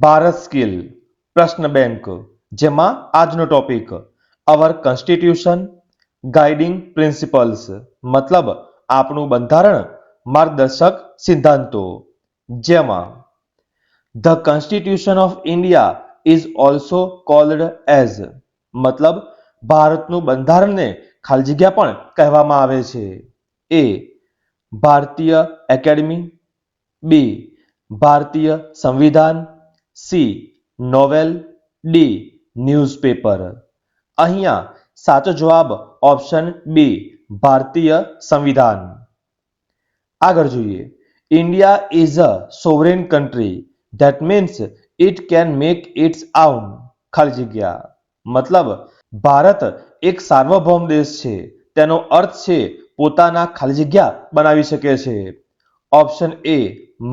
Bharat skill પ્રશ્ન bank જેમાં આજનો topic our constitution guiding principles મતલબ આપણું બંધારણ માર્ગદર્શક સિદ્ધાંતો જેમાં the constitution of India is also called as મતલબ ભારતનું બંધારણને ખાલી જગ્યા પણ કહેવામાં આવે છે એ ભારતીય એકેડમી બી ભારતીય સંવિધાન સી નોવેલ ડી ન્યૂઝપેપર અહીંયા સાચો જવાબ ઓપ્શન બી ભારતીય સંવિધાન આગળ જોઈએ India is a sovereign country that means it can make its own ખાલી જગ્યા મતલબ ભારત એક સાર્વભૌમ દેશ છે તેનો અર્થ છે પોતાના ખાલી જગ્યા બનાવી શકે છે option A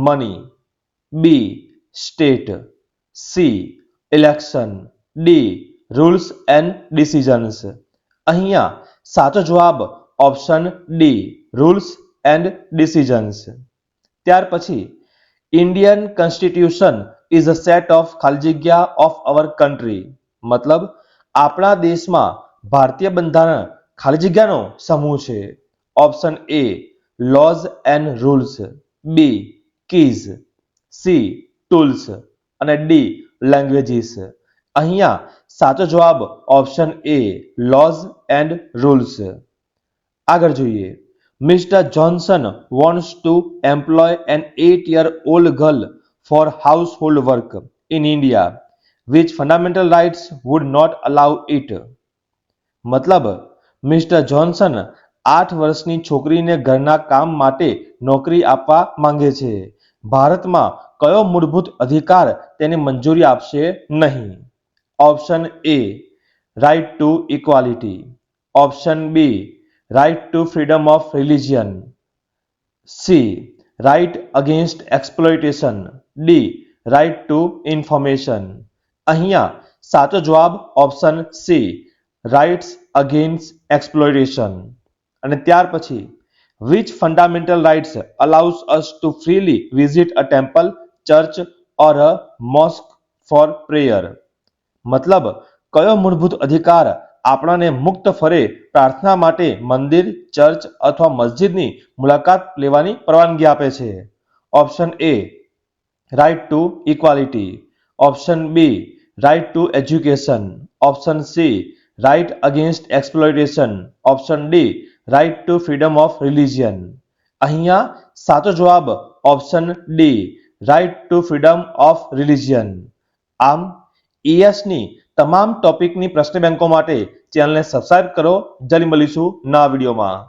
money B state C election D rules and decisions અહીંયા સાચો જવાબ option D rules and decisions ત્યાર પછી Indian constitution is a set of ખાલી જગ્યા ઓફ અવર કન્ટ્રી મતલબ આપણા દેશમાં ભારતીય બંધારણ ખાલજીગ્યાનો સમૂહ છે option A laws and rules B keys C tools અને ડી લેંગ્વેજીસ અહીંયા સાચો જવાબ option A laws and rules આગળ જોઈએ mister Johnson wants to employ an eight year old girl for household work in India which fundamental rights would not allow it મતલબ mister Johnson આઠ વર્ષની છોકરીને ઘરના કામ માટે નોકરી આપવા માંગે છે ભારતમાં કયો મૂળભૂત અધિકાર તેને મંજૂરી આપશે નહીં option A right to equality option B right to freedom of religion C right against exploitation D right to information અહીંયા સાચો જવાબ option C rights against exploitation અને ત્યાર પછી which fundamental rights allows us to freely visit a temple, church or a mosque for prayer મતલબ કયો મૂળભૂત અધિકાર આપણાને મુક્ત ફરે પ્રાર્થના માટે મંદિર ચર્ચ અથવા મસ્જિદની મુલાકાત લેવાની પરવાનગી આપે છે option A right to equality option B right to education option C right against exploitation option D right to freedom of religion અહીંયા સાચો જવાબ option D right to freedom of religion આમ ઈએસની તમામ ટોપિકની પ્રશ્ન બેંકો માટે ચેનલને સબસ્ક્રાઇબ કરો જલ્દી મળીશું નવા વિડીયોમાં